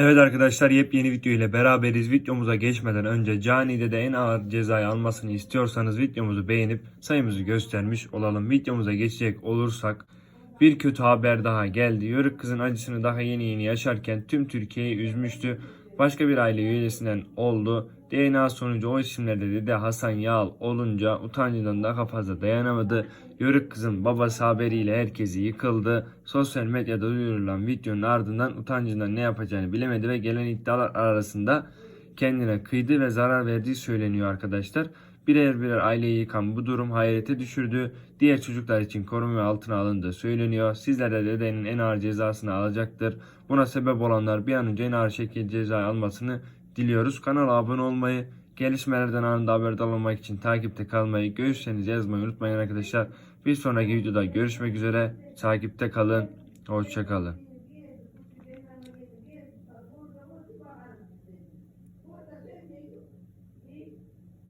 Evet arkadaşlar yepyeni video ile beraberiz. Videomuza geçmeden önce Cani'de de en ağır cezayı almasını istiyorsanız videomuzu beğenip sayımızı göstermiş olalım. Videomuza geçecek olursak bir kötü haber daha geldi. Yörük kızın acısını daha yeni yeni yaşarken tüm Türkiye'yi üzmüştü. Başka bir aile üyesinden oldu. DNA sonucu o isimlerde dede Hasan Yağal olunca utancından daha fazla dayanamadı. Yörük kızın babası haberiyle herkesi yıkıldı. Sosyal medyada duyurulan videonun ardından utancından ne yapacağını bilemedi ve gelen iddialar arasında kendine kıydı ve zarar verdiği söyleniyor arkadaşlar. Birer birer aileyi yıkan bu durum hayrete düşürdü. Diğer çocuklar için koruma altına alındığı söyleniyor. Sizler de dedenin en ağır cezasını alacaktır. Buna sebep olanlar bir an önce en ağır şekilde ceza almasını diliyoruz. Kanala abone olmayı, gelişmelerden anında haberdar olmak için takipte kalmayı, görüşlerinizi yazmayı unutmayın arkadaşlar. Bir sonraki videoda görüşmek üzere. Takipte kalın. Hoşçakalın.